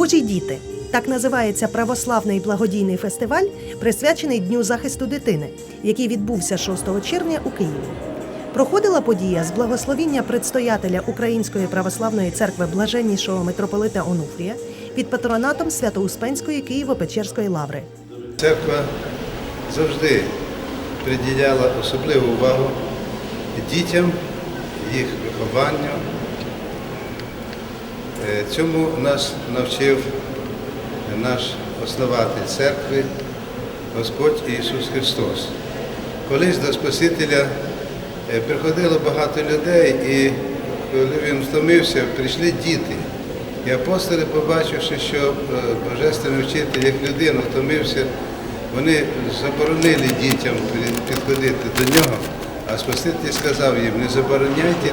Божі діти. Так називається православний благодійний фестиваль, присвячений Дню захисту дитини, який відбувся 6 червня у Києві. Проходила подія з благословіння предстоятеля Української православної церкви блаженнішого митрополита Онуфрія під патронатом Свято-Успенської Києво-Печерської лаври. Церква завжди приділяла особливу увагу дітям, їх вихованню. Е, Цьому нас навчив наш основатель церкви, Господь Ісус Христос. Колись до Спасителя е, приходило багато людей, і коли він втомився, прийшли діти. І апостоли, побачивши, що е, Божественний вчитель, як людина втомився, вони заборонили дітям підходити до нього, а Спаситель сказав їм, не забороняйте,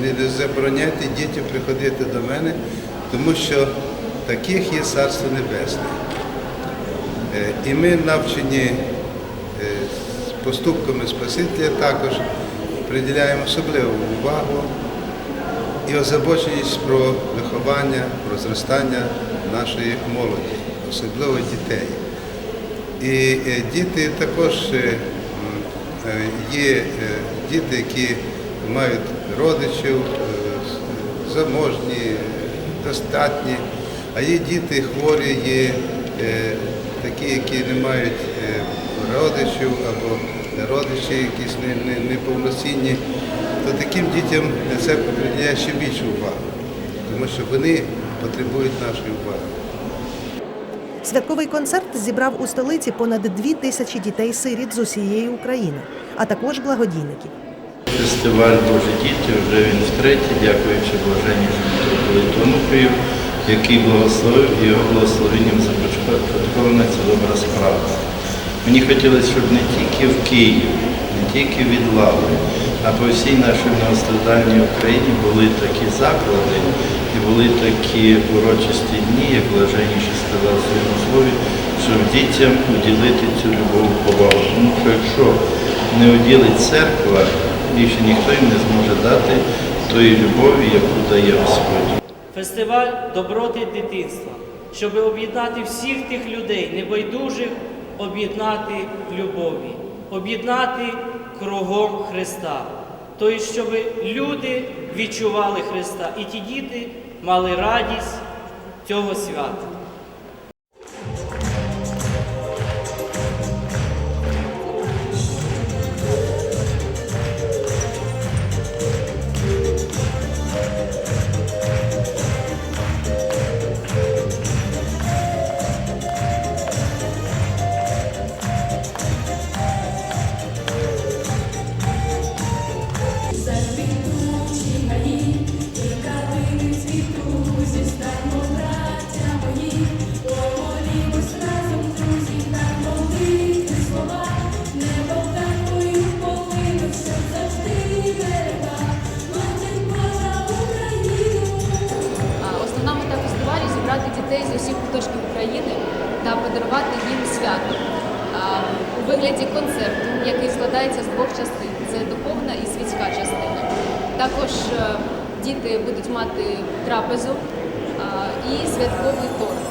не забороняйте дітям приходити до мене, тому що таких є Царство Небесне. Е, І ми навчені е, поступками Спасителя також приділяємо особливу увагу і озабоченість про виховання, про зростання нашої молоді, особливо дітей. І е, діти також є е, діти, які мають родичів, е, заможні, достатні, а є діти хворі, є е, такі, які не мають е, родичів або родичі якісь не- не- неповноцінні, то таким дітям церква приділяє ще більшу увагу, тому що вони потребують нашої уваги. Святковий концерт зібрав у столиці понад дві тисячі дітей-сиріт з усієї України, а також благодійників. Фестиваль Божі діти вже він втретє, дякуючи блаженнішому митрополиту Онуфрію, який благословив його благословенням започаткована ця добра справа. Мені хотілося, щоб не тільки в Києві, не тільки від лави, а по всій нашій многострадальній Україні були такі заклади були такі урочисті дні, як блаженніше сказав своєму слові, щоб дітям уділити цю любов повагу. Тому що якщо не уділить церква, більше ніхто їм не зможе дати тої любові, яку дає Господь. Фестиваль доброти дитинства, щоб об'єднати всіх тих людей, небайдужих, об'єднати в любові, об'єднати кругом Христа. Тобто, щоб люди відчували Христа і ті діти мали радість цього свята. Подарувати їм свято у вигляді концерту, який складається з двох частин: це духовна і світська частина. Також е, діти будуть мати трапезу і святковий торт.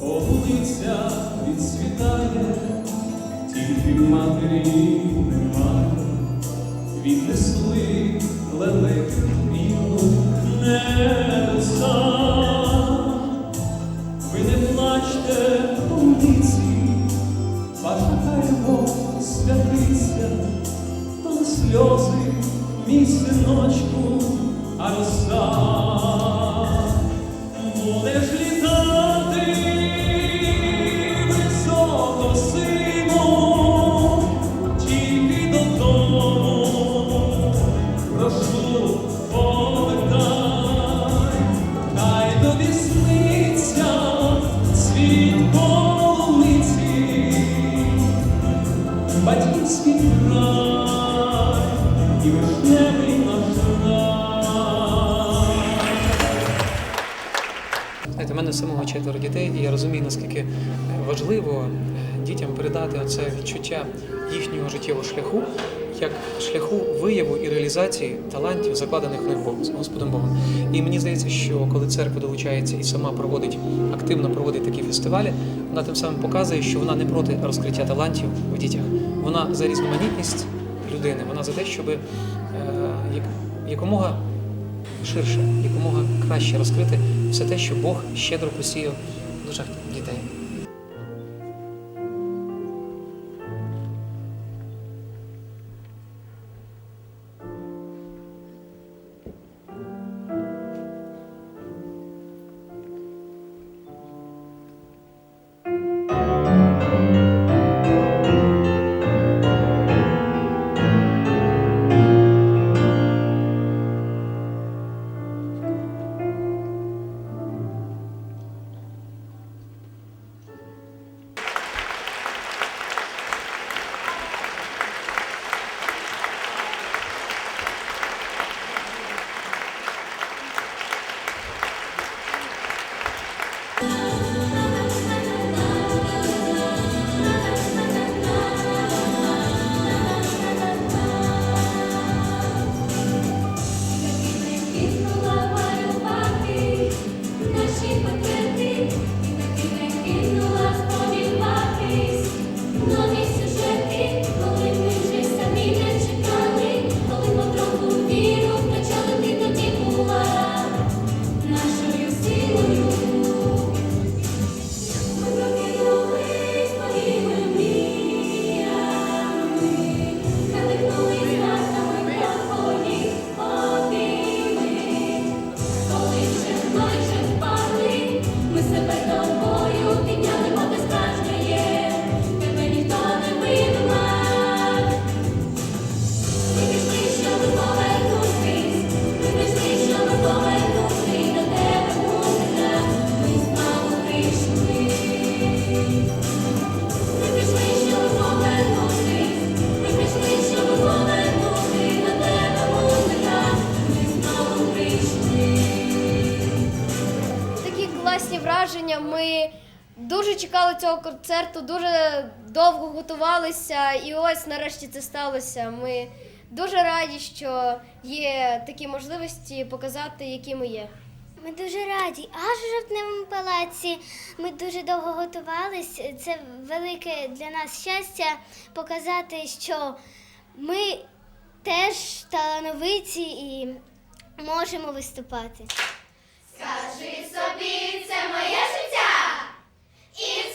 Вулиця відсвітає, тільки матері немає, віднесли лелеки війну небеса. Святиця, то не сльози, мій синочку, а роса. Будеш літати четверо дітей, і я розумію, наскільки важливо е, дітям передати оце відчуття їхнього життєвого шляху як шляху вияву і реалізації талантів, закладених в них Богом, Господом Богом. І мені здається, що коли церква долучається і сама проводить активно проводить такі фестивалі, вона тим самим показує, що вона не проти розкриття талантів в дітях. Вона за різноманітність людини, вона за те, щоб е, якомога ширше, якомога краще розкрити все те, що Бог щедро посіяв в душах дітей. Цього концерту, дуже довго готувалися, і ось нарешті це сталося. Ми дуже раді, що є такі можливості показати, які ми є. Ми дуже раді. Аж у жовтневому палаці ми дуже довго готувались. Це велике для нас щастя показати, що ми теж талановиті і можемо виступати. Скажи собі, це моє життя, і